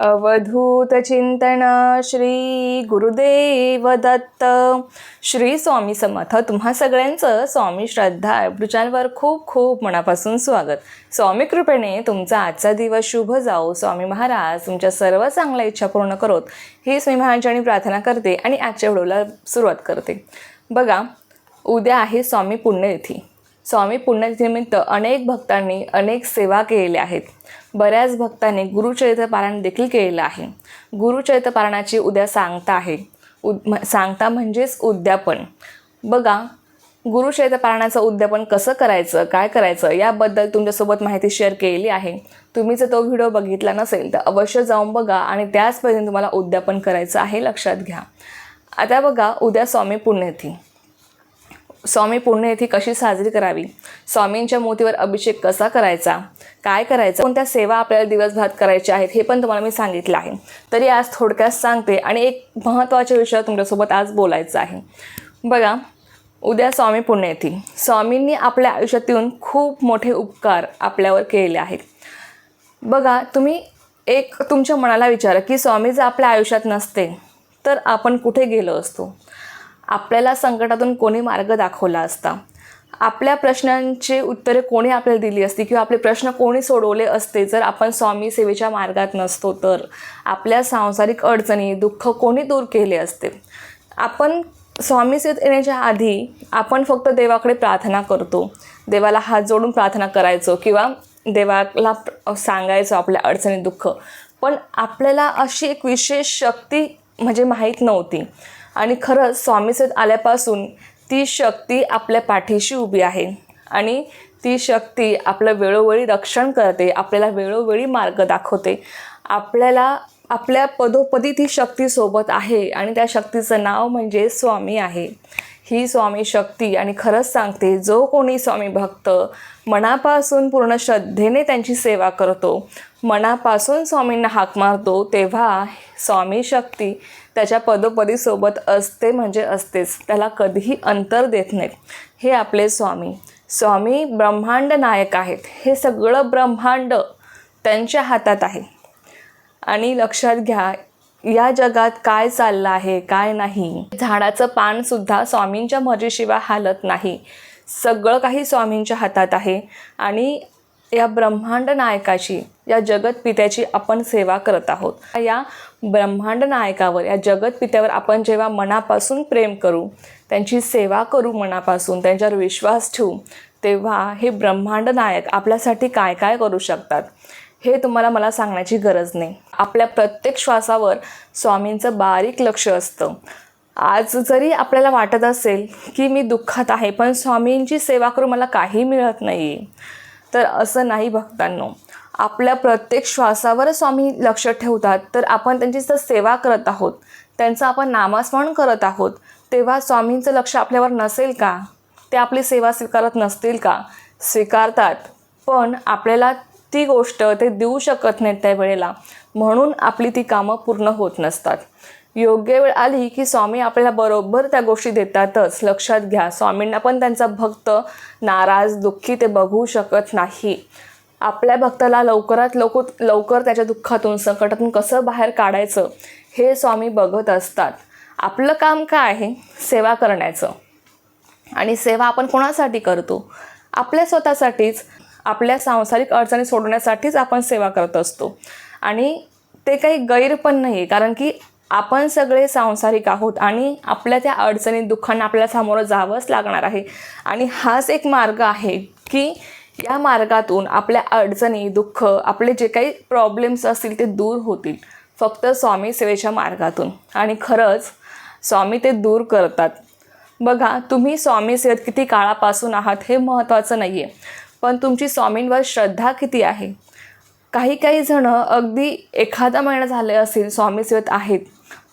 अवधूत चिंतन श्री गुरुदेव दत्त. श्री स्वामी समर्थ. तुम्हा सगळ्यांचं स्वामी श्रद्धा ॲब्रुचांवर खूप खूप मनापासून स्वागत. स्वामी कृपेने तुमचा आजचा दिवस शुभ जाओ स्वामी महाराज तुमच्या सर्व चांगल्या इच्छा पूर्ण करोत. ही स्वामी महाराजांनी प्रार्थना करते आणि आजच्या व्हिडिओला सुरुवात करते. बघा उद्या आहे स्वामी पुण्यतिथी. स्वामी पुण्यतिथीनिमित्त अनेक भक्तांनी अनेक सेवा केलेल्या आहेत. बऱ्याच भक्तांनी गुरुचरित्र पारायण देखील केलेलं आहे. गुरुचरित्र पारायणाची उद्या सांगता आहे. उद म- सांगता म्हणजेच उद्यापन. बघा गुरुचरित्र पारायणाचं उद्यापन कसं करायचं काय करायचं याबद्दल तुमच्यासोबत माहिती शेअर केलेली आहे. तुम्ही जर तो व्हिडिओ बघितला नसेल तर अवश्य जाऊन बघा आणि त्याच पद्धतीने तुम्हाला उद्यापन करायचं आहे लक्षात घ्या. आता बघा उद्या स्वामी पुण्यतिथी. स्वामी पुण्यतिथी कशी साजरी करावी? स्वामींच्या मोतीवर अभिषेक कसा करायचा? काय करायचं? कोणत्या सेवा आपल्याला दिवसभरात करायच्या आहेत हे पण तुम्हाला मी सांगितलं आहे. तरी आज थोडक्यात सांगते आणि एक महत्त्वाच्या विषयावर तुमच्यासोबत आज बोलायचं आहे. बघा उद्या स्वामी पुण्यतिथी स्वामींनी आपल्या आयुष्यात येऊन खूप मोठे उपकार आपल्यावर केलेले आहेत. बघा तुम्ही एक तुमच्या मनाला विचारा की स्वामी जर आपल्या आयुष्यात नसते तर आपण कुठे गेलो असतो? आपल्याला संकटातून कोणी मार्ग दाखवला असता? आपल्या प्रश्नांची उत्तरे कोणी आपल्याला दिली असती? किंवा आपले प्रश्न कोणी सोडवले असते? जर आपण स्वामी सेवेच्या मार्गात नसतो तर आपल्या सांसारिक अडचणी दुःख कोणी दूर केले असते? आपण स्वामी सेवेत येण्याच्या आधी आपण फक्त देवाकडे प्रार्थना करतो. देवाला हात जोडून प्रार्थना करायचो किंवा देवाला सांगायचो आपल्या अडचणी दुःख. पण आपल्याला अशी एक विशेष शक्ती म्हणजे माहीत नव्हती. आणि खरंच स्वामीसेत आल्यापासून ती शक्ती आपल्या पाठीशी उभी आहे. आणि ती शक्ती आपलं वेळोवेळी रक्षण करते आपल्याला वेळोवेळी मार्ग दाखवते. आपल्याला आपल्या पदोपदी ती शक्ती सोबत आहे आणि त्या शक्तीचं नाव म्हणजे स्वामी आहे. ही स्वामी शक्ती आणि खरंच सांगते जो कोणी स्वामी भक्त मनापासून पूर्ण श्रद्धेने त्यांची सेवा करतो मनापासून स्वामींना हाक मारतो तेव्हा स्वामी शक्ती त्याच्या पदोपदी सोबत असते म्हणजे असतेच. त्याला कधीही अंतर देत नाहीत. हे आपले स्वामी. स्वामी ब्रह्मांड नायक आहेत. हे सगळं ब्रह्मांड त्यांच्या हातात आहे. आणि लक्षात घ्या या जगात काय चाललं आहे काय नाही. झाडाचं पानसुद्धा स्वामींच्या मर्जीशिवाय हालत नाही. सगळं काही स्वामींच्या हातात आहे. आणि या ब्रह्मांड नायकाची या जगतपित्याची आपण सेवा करत आहोत. या ब्रह्मांड नायकावर या जगतपित्यावर आपण जेव्हा मनापासून प्रेम करू त्यांची सेवा करू मनापासून त्यांच्यावर विश्वास ठेवू तेव्हा हे ब्रह्मांड नायक आपल्यासाठी काय काय करू शकतात हे तुम्हाला मला सांगण्याची गरज नाही. आपल्या प्रत्येक श्वासावर स्वामींचं बारीक लक्ष असतं. आज जरी आपल्याला वाटत असेल की मी दुःखात आहे पण स्वामींची सेवा करून मला काही मिळत नाही तर असं नाही भक्तांनो. आपल्या प्रत्येक श्वासावर स्वामी लक्ष ठेवतात तर आपण त्यांची जर सेवा करत आहोत त्यांचं आपण नामस्मरण करत आहोत तेव्हा स्वामींचं लक्ष आपल्यावर नसेल का? ते आपली सेवा स्वीकारत नसतील का? स्वीकारतात पण आपल्याला ती गोष्ट ते देऊ शकत नाहीत त्या वेळेला. म्हणून आपली ती कामं पूर्ण होत नसतात. योग्य वेळ आली की स्वामी आपल्याला बरोबर त्या गोष्टी देतातच. लक्षात घ्या. स्वामींना पण त्यांचा भक्त नाराज दुःखी ते बघू शकत नाही. आपल्या भक्ताला लवकरात लवकर लवकर त्याच्या दुःखातून संकटातून कसं बाहेर काढायचं हे स्वामी बघत असतात. आपलं काम काय आहे? सेवा करण्याचं. आणि सेवा आपण कोणासाठी करतो? आपल्या स्वतःसाठीच आपल्या सांसारिक अडचणी सोडवण्यासाठीच आपण सेवा करत असतो. आणि ते काही गैर पण नाही आहे कारण की आपण सगळे सांसारिक आहोत आणि आपल्या त्या अडचणी दुःखांना आपल्याला सामोरं जावंच लागणार आहे. आणि हाच एक मार्ग आहे की या मार्गातून आपल्या अडचणी दुःख आपले जे काही प्रॉब्लेम्स असतील ते दूर होतील. फक्त स्वामी सेवेच्या मार्गातून. आणि खरंच स्वामी ते दूर करतात. बघा तुम्ही स्वामी सेवेत किती काळापासून आहात हे महत्त्वाचं नाही आहे पण तुमची स्वामींवर श्रद्धा किती आहे? काही काही जणं अगदी एखादा महिना झाले असेल स्वामी सेवेत आहेत.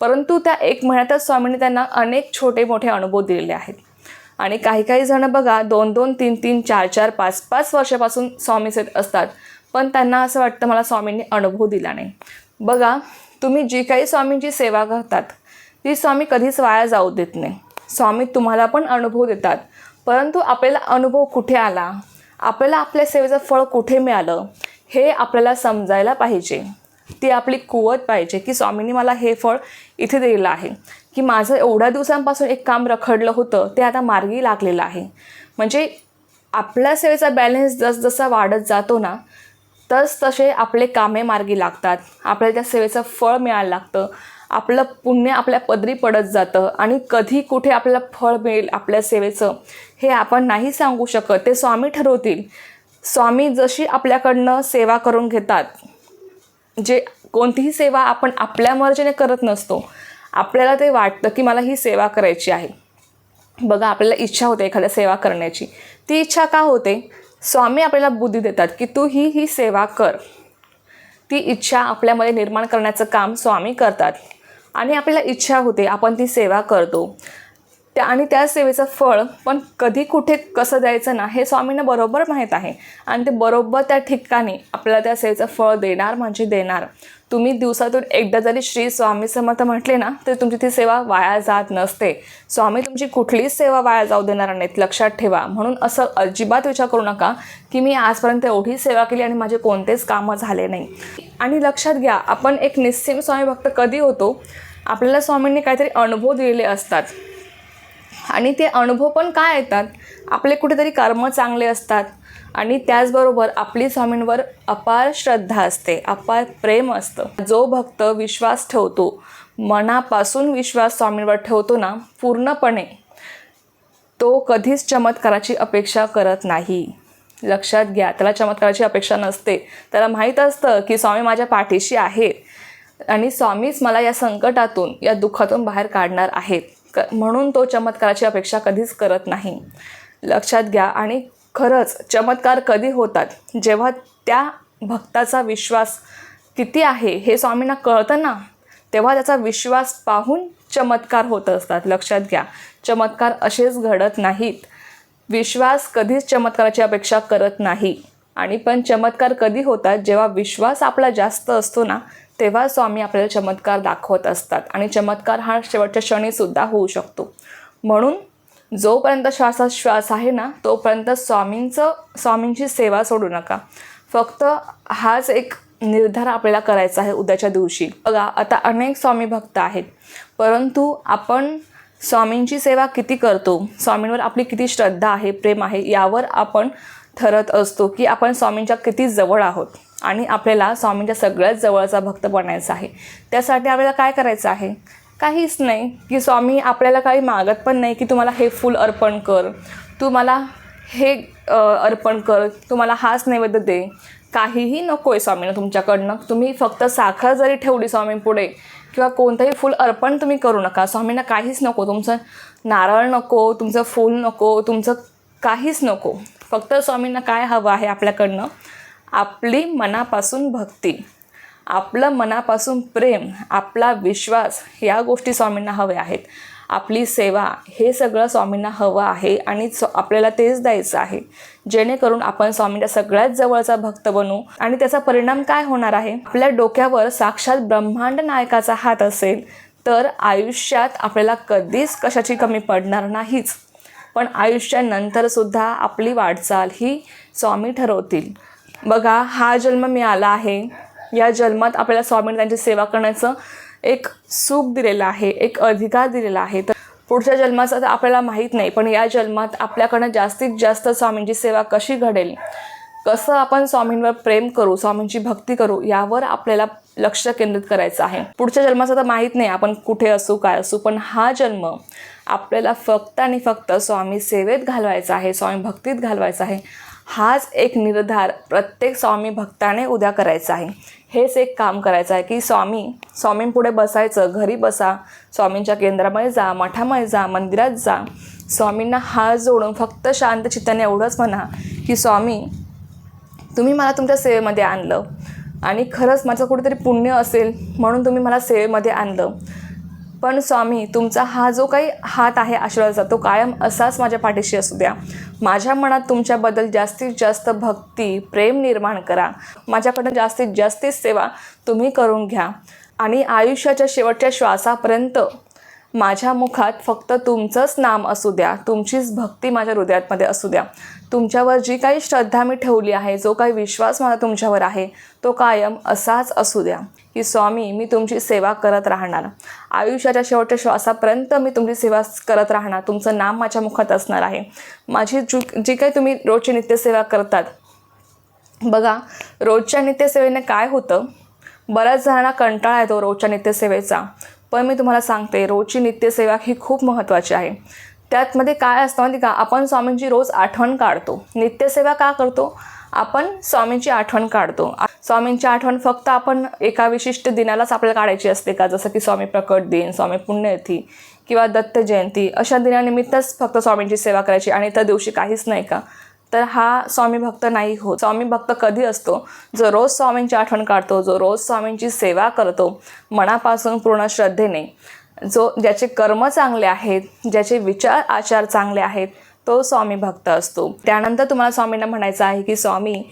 परंतु त्या एक महिन्यातच स्वामींनी त्यांना अनेक छोटे मोठे अनुभव दिलेले आहेत. आणि काही काही जणं बघा दोन दोन तीन तीन चार चार पाच पाच वर्षापासून स्वामी सेवेत असतात. पण त्यांना असं वाटतं मला स्वामींनी अनुभव दिला नाही. बघा तुम्ही जी काही स्वामींची सेवा करतात ती स्वामी कधीच वाया जाऊ देत नाही. स्वामी तुम्हाला पण अनुभव देतात. परंतु आपल्याला अनुभव कुठे आला? आपल्याला आपल्या सेवेचं फळ कुठे मिळालं? हे आपल्याला समजायला पाहिजे. ती आपली कुवत पाहिजे की स्वामींनी मला हे फळ इथे दिलेलं आहे. की माझं एवढ्या दिवसांपासून एक काम रखडलं होतं ते आता मार्गी लागलेलं आहे. म्हणजे आपल्या सेवेचा बॅलन्स जसजसा वाढत जातो ना तस तसे आपले कामे मार्गी लागतात. आपल्या त्या सेवेचं फळ मिळायला लागतं. आपलं पुण्य आपल्या पदरी पडत जातं आणि कधी कुठे आपल्याला फळ मिळेल आपल्या सेवेचं हे आपण नाही सांगू शकत. ते स्वामी ठरवतील. स्वामी जशी आपल्याकडनं सेवा करून घेतात जे कोणतीही सेवा आपण आपल्या मर्जीने करत नसतो आपल्याला ते वाटतं की मला ही सेवा करायची आहे. बघा आपल्याला इच्छा होते एखाद्या सेवा करण्याची. ती इच्छा का होते? स्वामी आपल्याला बुद्धी देतात की तू ही ही सेवा कर. ती इच्छा आपल्यामध्ये निर्माण करण्याचं काम स्वामी करतात. आणि आपल्याला इच्छा होते आपण ती सेवा करतो. त्या आणि त्या सेवेचं फळ पण कधी कुठे कसं द्यायचं ना हे स्वामींना बरोबर माहीत आहे. आणि ते बरोबर त्या ठिकाणी आपल्याला त्या सेवेचं फळ देणार म्हणजे देणार. तुम्ही दिवसातून एकदा जरी श्री स्वामी समर्थ म्हटले ना तर तुमची ती सेवा वाया जात नसते. स्वामी तुमची कुठलीच सेवा वाया जाऊ देणार नाहीत लक्षात ठेवा. म्हणून असं अजिबात विचार करू नका की मी आजपर्यंत एवढी सेवा केली आणि माझे कोणतेच कामं झाले नाही. आणि लक्षात घ्या आपण एक निस्सीम स्वामी भक्त कधी होतो? आपल्याला स्वामींनी काहीतरी अनुभव दिलेले असतात. आणि ते अनुभव पण काय येतात? आपले कुठेतरी कर्म चांगले असतात. आणि त्याचबरोबर आपली स्वामींवर अपार श्रद्धा असते अपार प्रेम असतं. जो भक्त विश्वास ठेवतो मनापासून विश्वास स्वामींवर ठेवतो ना पूर्णपणे तो कधीच चमत्काराची अपेक्षा करत नाही. लक्षात घ्या त्याला चमत्काराची अपेक्षा नसते. त्याला माहीत असतं की स्वामी माझ्या पाठीशी आहेत आणि स्वामीच मला या संकटातून या दुःखातून बाहेर काढणार आहेत. क म्हणून तो चमत्काराची अपेक्षा कधीच करत नाही. लक्षात घ्या आणि खरंच चमत्कार कधी होतात? जेव्हा त्या भक्ताचा विश्वास किती आहे हे स्वामींना कळतं ना तेव्हा त्याचा विश्वास पाहून चमत्कार होत असतात. लक्षात घ्या चमत्कार असेच घडत नाहीत. विश्वास कधीच चमत्काराची अपेक्षा करत नाही. आणि पण चमत्कार कधी होतात? जेव्हा विश्वास आपला जास्त असतो ना तेव्हा स्वामी आपल्याला चमत्कार दाखवत असतात. आणि चमत्कार हा शेवटच्या क्षणीसुद्धा होऊ शकतो. म्हणून जोपर्यंत श्वासात श्वास आहे ना तोपर्यंत स्वामींचं स्वामींची सेवा सोडू नका. फक्त हाच एक निर्धार आपल्याला करायचा आहे उद्याच्या दिवशी. बघा आता अनेक स्वामी भक्त आहेत. परंतु आपण स्वामींची सेवा किती करतो? स्वामींवर आपली किती श्रद्धा आहे प्रेम आहे यावर आपण ठरत असतो की आपण स्वामींच्या किती जवळ आहोत आणि आपल्याला स्वामींच्या सगळ्यात जवळचा भक्त बनायचा आहे. त्यासाठी आपल्याला काय करायचं आहे? काहीच नाही की स्वामी आपल्याला काही मागत पण नाही की तुम्हाला हे फूल अर्पण कर. तू मला हे अर्पण कर. तुम्हाला हाच नैवेद्य दे. काहीही नको आहे स्वामीनं तुमच्याकडनं. तुम्ही फक्त साखर जरी ठेवली स्वामी पुढे किंवा कोणतंही फूल अर्पण तुम्ही करू नका. स्वामींना काहीच नको. तुमचं नारळ नको तुमचं फूल नको तुमचं काहीच नको. फक्त स्वामींना काय हवं आहे आपल्याकडनं? आपली मनापासून भक्ती. आपलं मनापासून प्रेम आपला विश्वास या गोष्टी स्वामींना हव्या आहेत. आपली सेवा हे सगळं स्वामींना हवं आहे आणि स्व आपल्याला तेच द्यायचं आहे. जेणेकरून आपण स्वामींच्या सगळ्यात जवळचा भक्त बनू. आणि त्याचा परिणाम काय होणार आहे? आपल्या डोक्यावर साक्षात ब्रह्मांड नायकाचा हात असेल तर आयुष्यात आपल्याला कधीच कशाची कमी पडणार नाहीच. पण आयुष्यानंतरसुद्धा आपली वाटचाल ही स्वामी ठरवतील. बघा हा जन्म मिळाला आहे. या जन्मात आपल्याला स्वामींनी त्यांची सेवा करण्याचं एक सुख दिलेलं आहे एक अधिकार दिलेला आहे. तर पुढच्या जन्माचं तर आपल्याला माहीत नाही पण या जन्मात आपल्याकडनं जास्तीत जास्त स्वामींची सेवा कशी घडेल? कसं आपण स्वामींवर प्रेम करू स्वामींची भक्ती करू यावर आपल्याला लक्ष केंद्रित करायचं आहे. पुढच्या जन्माचं तर माहीत नाही आपण कुठे असू काय असू पण हा जन्म आपल्याला फक्त आणि फक्त स्वामी सेवेत घालवायचा आहे स्वामी भक्तीत घालवायचा आहे. हाच एक निर्धार प्रत्येक स्वामी भक्ताने उद्या करायचा आहे. हेच एक काम करायचं आहे की स्वामी स्वामींपुढे बसायचं घरी बसा स्वामींच्या केंद्रामध्ये जा मठामध्ये जा मंदिरात जा. स्वामींना हात जोडून फक्त शांत चित्ताने एवढंच म्हणा की स्वामी तुम्ही मला तुमच्या सेवेमध्ये आणलं. आणि खरंच माझं कुठेतरी पुण्य असेल म्हणून तुम्ही मला सेवेमध्ये आणलं. पण स्वामी तुमचा हा जो काही हात आहे आशीर्वादाचा तो कायम असाच माझ्या पाठीशी असू द्या. माझ्या मनात तुमच्याबद्दल जास्तीत जास्त भक्ती प्रेम निर्माण करा. माझ्याकडनं जास्तीत जास्त सेवा तुम्ही करून घ्या. आणि आयुष्याच्या शेवटच्या श्वासापर्यंत माझ्या मुखात फक्त तुमचंच नाम असू द्या तुमचीच भक्ती माझ्या हृदयातमध्ये असू द्या. तुमच्यावर जी काही श्रद्धा मी ठेवली आहे जो काही विश्वास माझा तुमच्यावर आहे तो कायम असाच असू द्या. की स्वामी मी तुमची सेवा करत राहणार. आयुष्याच्या शेवटच्या श्वासापर्यंत मी तुमची सेवा करत राहणार. तुमचं नाम माझ्या मुखात असणार आहे. माझी जु जी काही तुम्ही रोजची नित्यसेवा करतात. बघा रोजच्या नित्यसेवेने काय होतं? बऱ्याच जणांना कंटाळा येतो रोजच्या नित्यसेवेचा. पण मी तुम्हाला सांगते रोजची नित्यसेवा ही खूप महत्त्वाची आहे. त्यातमध्ये काय असतं माहिती का? आपण स्वामींची रोज आठवण काढतो. नित्यसेवा का करतो? आपण स्वामींची आठवण काढतो. स्वामींची आठवण फक्त आपण एका विशिष्ट दिनालाच आपल्याला काढायची असते का? जसं की स्वामी प्रकट दिन स्वामी पुण्यतिथी किंवा दत्त जयंती अशा दिनानिमित्तच फक्त स्वामींची सेवा करायची आणि त्या दिवशी काहीच नाही का? तर हा स्वामी भक्त नाही होत स्वामी भक्त कधी असतो? जो रोज स्वामींची आठवण काढतो जो रोज स्वामींची सेवा करतो मनापासून पूर्ण श्रद्धेने. जो ज्याचे कर्म चांगले आहेत ज्याचे विचार आचार चांगले आहेत तो स्वामी भक्त असतो. त्यानंतर तुम्हाला स्वामींना म्हणायचं आहे की स्वामी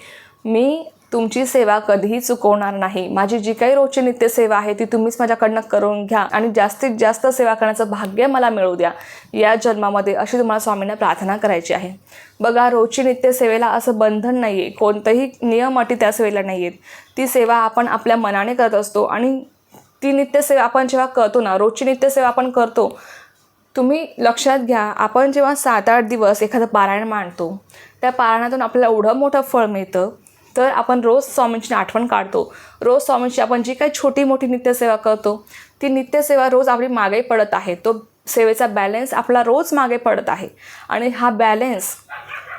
मी तुमची सेवा कधीही चुकवणार नाही. माझी जी काही रोजची नित्यसेवा आहे ती तुम्हीच माझ्याकडनं करून घ्या आणि जास्तीत जास्त सेवा करण्याचं भाग्य मला मिळू द्या. या जन्मामध्ये अशी तुम्हाला स्वामींना प्रार्थना करायची आहे. बघा रोजची नित्यसेवेला असं बंधन नाही आहे कोणतंही नियम अटी त्या सेवेला नाही आहेत ती सेवा आपण आपल्या मनाने करत असतो आणि ती नित्यसेवा आपण जेव्हा करतो ना रोजची नित्यसेवा आपण करतो तुम्ही लक्षात घ्या आपण जेव्हा सात आठ दिवस एखादं पारायण मांडतो त्या पारायणातून आपल्याला एवढं मोठं फळ मिळतं तर आपण रोज स्वामींची आठवण काढतो. रोज स्वामींची आपण जी काही छोटी मोठी नित्यसेवा करतो ती नित्यसेवा रोज आपली मागे पडत आहे. तो सेवेचा बॅलन्स आपला रोज मागे पडत आहे. आणि हा बॅलेन्स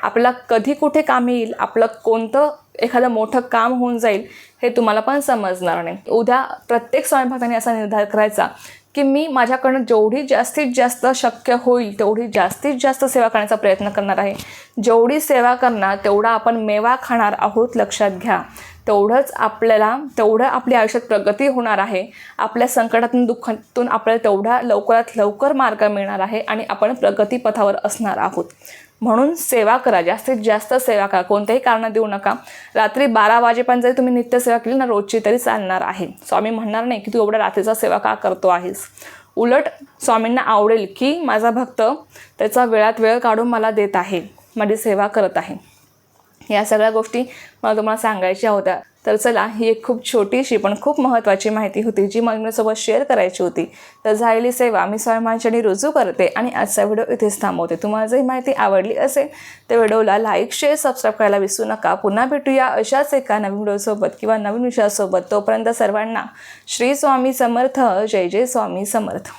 आपला कधी कुठे काम येईल आपलं कोणतं एखादं मोठं काम होऊन जाईल हे तुम्हाला पण समजणार नाही. उद्या प्रत्येक स्वयंपाकाने असा निर्धार करायचा की मी माझ्याकडनं जेवढी जास्तीत जास्त शक्य होईल तेवढी जास्तीत जास्त सेवा करण्याचा प्रयत्न करणार आहे. जेवढी सेवा करणार तेवढा आपण मेवा खाणार आहोत लक्षात घ्या. तेवढंच आपल्याला तेवढं आपल्या आयुष्यात प्रगती होणार आहे. आपल्या संकटातून दुःखातून आपल्याला तेवढा लवकरात लवकर मार्ग मिळणार आहे आणि आपण प्रगतीपथावर असणार आहोत. म्हणून सेवा करा. जास्तीत जास्त सेवा करा. कोणत्याही कारण देऊ नका. रात्री बारा वाजेपर्यंत जरी तुम्ही नित्यसेवा केली ना रोजची तरी चालणार आहे. स्वामी म्हणणार नाही की तू एवढ्या रात्रीचा सेवा का करतो आहेस? उलट स्वामींना आवडेल की माझा भक्त त्याचा वेळात वेळ काढून मला देत आहे. माझी सेवा करत आहे. या सगळ्या गोष्टी मला तुम्हाला सांगायच्या होत्या. तर चला ही एक खूप छोटीशी पण खूप महत्त्वाची माहिती होती जी मला तुमच्यासोबत शेअर करायची होती. तर झालेली सेवा मी स्वामींच्यानी रुजू करते आणि आजचा व्हिडिओ इथेच थांबवते. तुम्हाला जर ही माहिती आवडली असेल तर व्हिडिओला लाईक शेअर सबस्क्राईब करायला विसरू नका. पुन्हा भेटूया अशाच एका नवीन व्हिडिओसोबत किंवा नवीन विषयासोबत. तोपर्यंत सर्वांना श्री स्वामी समर्थ. जय जय स्वामी समर्थ.